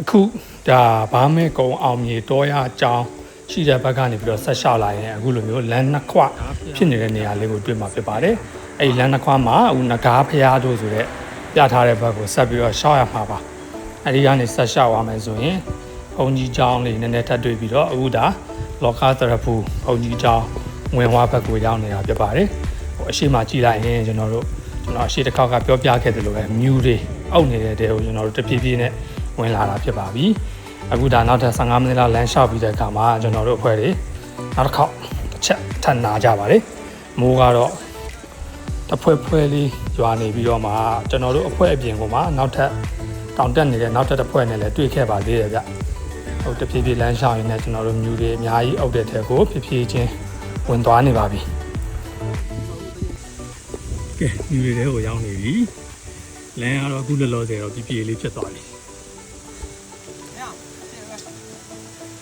အခုဒါဘာမဲကုံအောင်မြေတောရအကြောင်းရှိတဲ့ဘက်ကနေပြီးတော့ဆက်လျှောက်လာရင်အခုလိုမျိုးလမ်းနှစ်ခွဖြစ်နေတဲ့နေရာလေးကိုတွေ့မှာဖြစ်ပါတယ်အဲ့ဒီလမ်းနှစ်ခွမှာအခုငကားဖျားတို့ဆိုတဲ့ပြထားတဲ့ဘက်ကိုဆက်ပြီးတော့ရှောက်ရမှာပါအဲ့ဒီကနေဆက်လျှောက်ရမယ်ဆိုရင်ဘုံကြီးကျောင်းလေးနည်းနည်းထပ်တွေ့ပြီးတော့အခုဒါလောကသရဖူဘုံကြီးကျောင်းဝင်ဝါဘက်ကိုရောက်နေတာဖြစ်ပါတယ်ဟိုအရှိမကြည့်လိုက်ရင်ကျွန်တော်တို့ကျွန်တော်အရှိတစ်ခေါက်ကပြောပြခဲ့တယ်လို့ပဲမြူတွေအုပ်နေတဲ့တဲကိုကျွန်တော်တို့တဖြည်းဖြည်းနဲ့ ဝင်လာတာဖြစ်ပါပြီအခုဒါနောက်ထပ်15မိနစ်လောက်လမ်းလျှောက်ပြီးတဲ့အခါမှာကျွန်တော်တို့အဖွဲ့တွေနောက်တစ်ခေါက်တစ်ချက်ထပ်နာကြပါတယ်မိုးကတော့တစ်ဖွဲ့ဖွဲ့လေးရွာနေပြီးတော့မှကျွန်တော်တို့အဖွဲ့အပြင်ကမှနောက်ထပ်တောင်တက်နေတဲ့နောက်ထပ်တစ်ဖွဲ့နဲ့လည်းတွေ့ခဲ့ပါသေးတယ်ဗျ။ဟုတ်တဖြည်းဖြည်းလမ်းလျှောက်ရင်းနဲ့ကျွန်တော်တို့မြူတွေအများကြီးအုပ်တဲ့ထဲကိုဖြည်းဖြည်းချင်းဝင်သွားနေပါပြီ။ကဲမြူတွေထဲကိုရောက်နေပြီ။လမ်းကတော့အခုလောလောဆယ်တော့ပြပြလေးဖြစ်သွားပြီ Thank you.